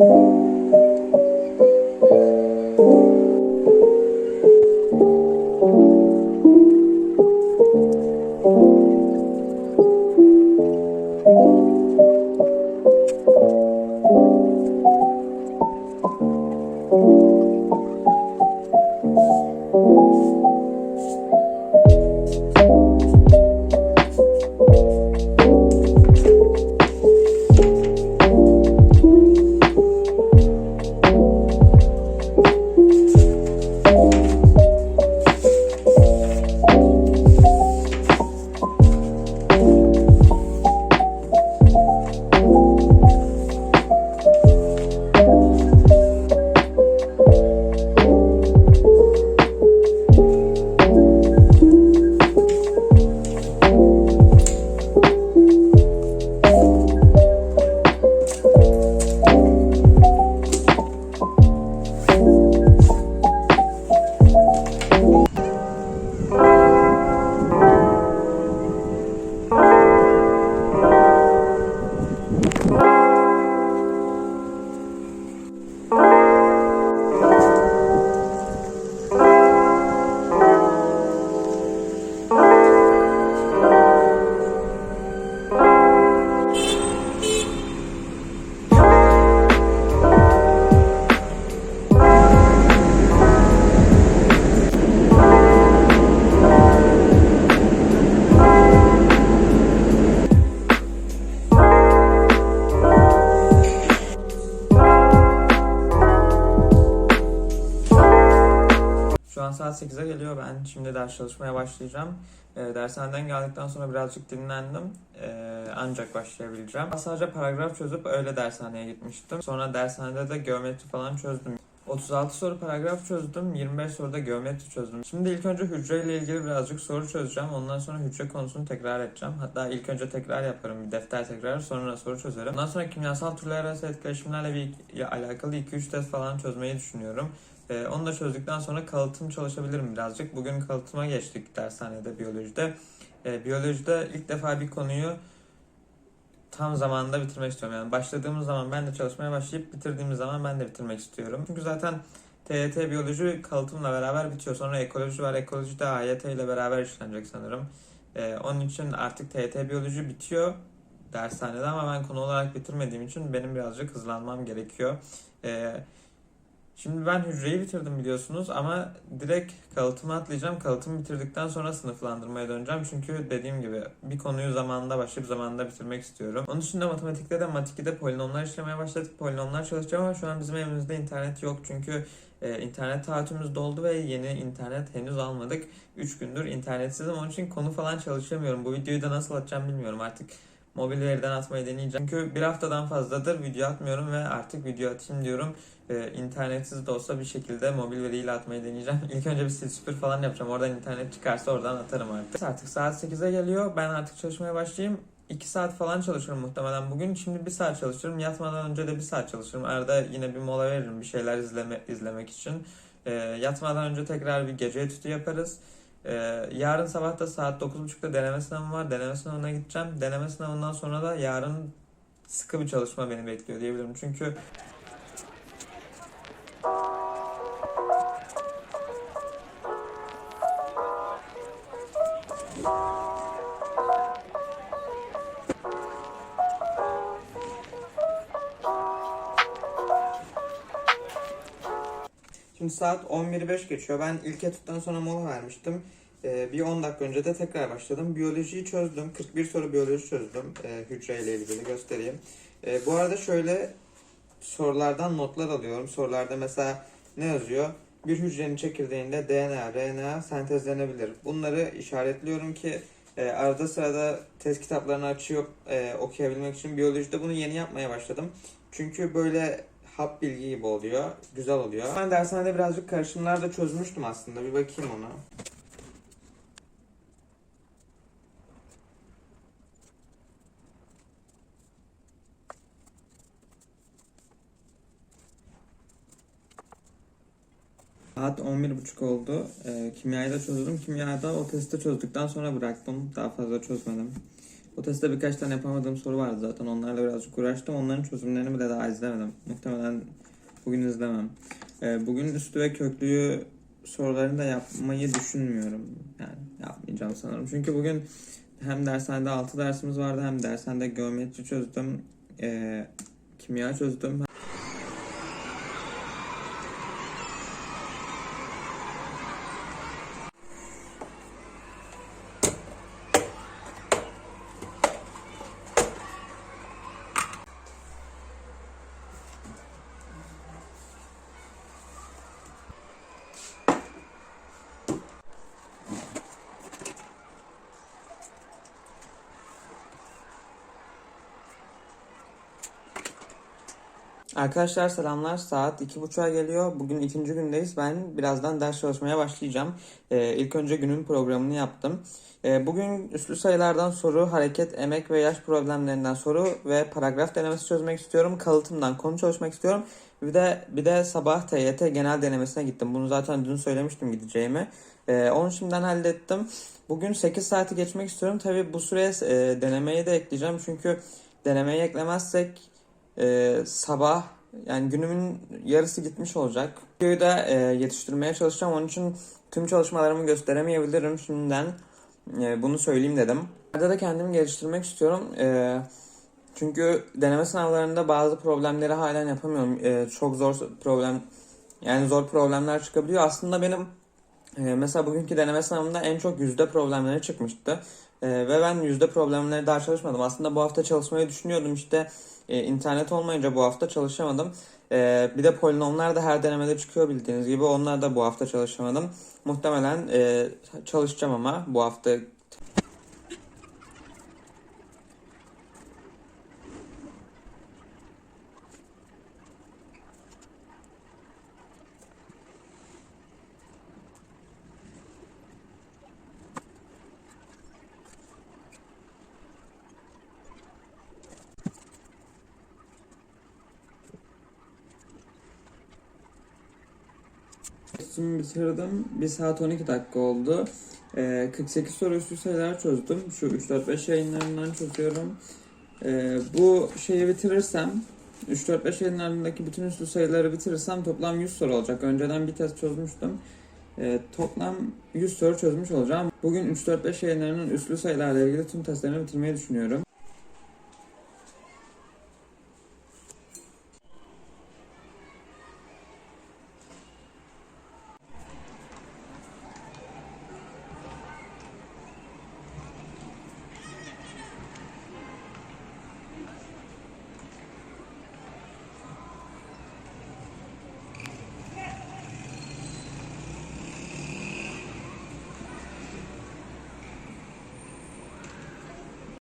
Şu an saat 8'e geliyor. Ben şimdi ders çalışmaya başlayacağım. E, dershaneden geldikten sonra birazcık dinlendim. E, ancak başlayabileceğim. Sadece paragraf çözüp öyle dershaneye gitmiştim. Sonra dershanede de geometri falan çözdüm. 36 soru paragraf çözdüm, 25 soruda geometri çözdüm. Şimdi ilk önce hücreyle ilgili birazcık soru çözeceğim. Ondan sonra hücre konusunu tekrar edeceğim. Hatta ilk önce tekrar yaparım, bir defter tekrar, sonra soru çözerim. Ondan sonra kimyasal türler arası etkileşimlerle bir alakalı 2-3 test falan çözmeyi düşünüyorum. Ee, onu da çözdükten sonra kalıtım çalışabilirim birazcık. Bugün kalıtıma geçtik dershanede biyolojide. Ee, biyolojide ilk defa bir konuyu tam zamanında bitirmek istiyorum. Yani başladığımız zaman ben de çalışmaya başlayıp bitirdiğimiz zaman ben de bitirmek istiyorum. Çünkü zaten TYT biyoloji kalıtımla beraber bitiyor. Sonra ekoloji var. Ekoloji de AYT ile beraber işlenecek sanırım. Ee, onun için artık TYT biyoloji bitiyor dershanede ama ben konu olarak bitirmediğim için benim birazcık hızlanmam gerekiyor. Ee, Şimdi ben hücreyi bitirdim biliyorsunuz ama direkt kalıtıma atlayacağım. Kalıtımı bitirdikten sonra sınıflandırmaya döneceğim. Çünkü dediğim gibi bir konuyu zamanında başlayıp zamanında bitirmek istiyorum. Onun dışında matematikte de Mat2'de polinomlar işlemeye başladık. Polinomlar çalışacağım ama şu an bizim evimizde internet yok. Çünkü e, internet taahhütümüz doldu ve yeni internet henüz almadık. 3 gündür internetsizim. Onun için konu falan çalışamıyorum. Bu videoyu da nasıl atacağım bilmiyorum artık. Mobil veriden atmayı deneyeceğim. Çünkü bir haftadan fazladır video atmıyorum ve artık video atayım diyorum e, internetsiz de olsa bir şekilde mobil veriyle atmayı deneyeceğim. İlk önce bir sil süpür falan yapacağım. Oradan internet çıkarsa oradan atarım artık. Artık saat 8'e geliyor. Ben artık çalışmaya başlayayım. 2 saat falan çalışırım muhtemelen bugün. Şimdi 1 saat çalışırım. Yatmadan önce de 1 saat çalışırım. Arada yine bir mola veririm bir şeyler izleme, izlemek için. E, yatmadan önce tekrar bir gece etüdü yaparız. E, yarın sabah da saat 9.30'da deneme sınavım var. Deneme sınavına gideceğim. Deneme sınavından sonra da yarın sıkı bir çalışma beni bekliyor diyebilirim. Çünkü Şimdi saat 11.05 geçiyor. Ben ilk etütten sonra mola vermiştim. Ee, bir 10 dakika önce de tekrar başladım. Biyolojiyi çözdüm. 41 soru biyoloji çözdüm. Ee, hücreyle ilgili göstereyim. Ee, bu arada şöyle sorulardan notlar alıyorum. Sorularda mesela ne yazıyor? Bir hücrenin çekirdeğinde DNA, RNA sentezlenebilir. Bunları işaretliyorum ki e, arada sırada test kitaplarını açıyor e, okuyabilmek için. Biyolojide bunu yeni yapmaya başladım. Çünkü böyle hap bilgi gibi oluyor. Güzel oluyor. Ben dershanede birazcık karışımlar da çözmüştüm aslında. Bir bakayım ona. Saat 11.30 oldu. Ee, kimyayı da çözdüm. Kimyada o testi çözdükten sonra bıraktım. Daha fazla çözmedim. O testte birkaç tane yapamadığım soru vardı zaten. Onlarla birazcık uğraştım. Onların çözümlerini bile daha izlemedim. Muhtemelen bugün izlemem. Ee, bugün üstü ve köklüyü sorularını da yapmayı düşünmüyorum. Yani yapmayacağım sanırım. Çünkü bugün hem dershanede 6 dersimiz vardı hem dershanede geometri çözdüm. ee, kimya çözdüm. Arkadaşlar selamlar. Saat iki buçuğa geliyor. Bugün ikinci gündeyiz. Ben birazdan ders çalışmaya başlayacağım. Ee, ilk önce günün programını yaptım. Ee, bugün üslü sayılardan soru, hareket, emek ve yaş problemlerinden soru ve paragraf denemesi çözmek istiyorum. Kalıtımdan konu çalışmak istiyorum. Bir de bir de sabah TYT genel denemesine gittim. Bunu zaten dün söylemiştim gideceğimi. Ee, onu şimdiden hallettim. Bugün 8 saati geçmek istiyorum. Tabii bu süreye e, denemeyi de ekleyeceğim. Çünkü denemeyi eklemezsek e, sabah yani günümün yarısı gitmiş olacak. Videoyu da e, yetiştirmeye çalışacağım. Onun için tüm çalışmalarımı gösteremeyebilirim şimdiden. E, bunu söyleyeyim dedim. Arada da kendimi geliştirmek istiyorum. E, çünkü deneme sınavlarında bazı problemleri halen yapamıyorum. E, çok zor problem yani zor problemler çıkabiliyor. Aslında benim e, mesela bugünkü deneme sınavında en çok yüzde problemleri çıkmıştı. E, ve ben yüzde problemleri daha çalışmadım. Aslında bu hafta çalışmayı düşünüyordum işte. E, internet olmayınca bu hafta çalışamadım. E, bir de polinomlar da her denemede çıkıyor bildiğiniz gibi. Onlar da bu hafta çalışamadım. Muhtemelen e, çalışacağım ama bu hafta Şimdi bitirdim. 1 saat 12 dakika oldu. Ee, 48 soru üstü sayılar çözdüm. Şu 3-4-5 yayınlarından çözüyorum. Ee, bu şeyi bitirirsem 3-4-5 yayınlarındaki bütün üstü sayıları bitirirsem toplam 100 soru olacak. Önceden bir test çözmüştüm. Ee, toplam 100 soru çözmüş olacağım. Bugün 3-4-5 yayınlarının üslü sayılarla ilgili tüm testlerini bitirmeyi düşünüyorum.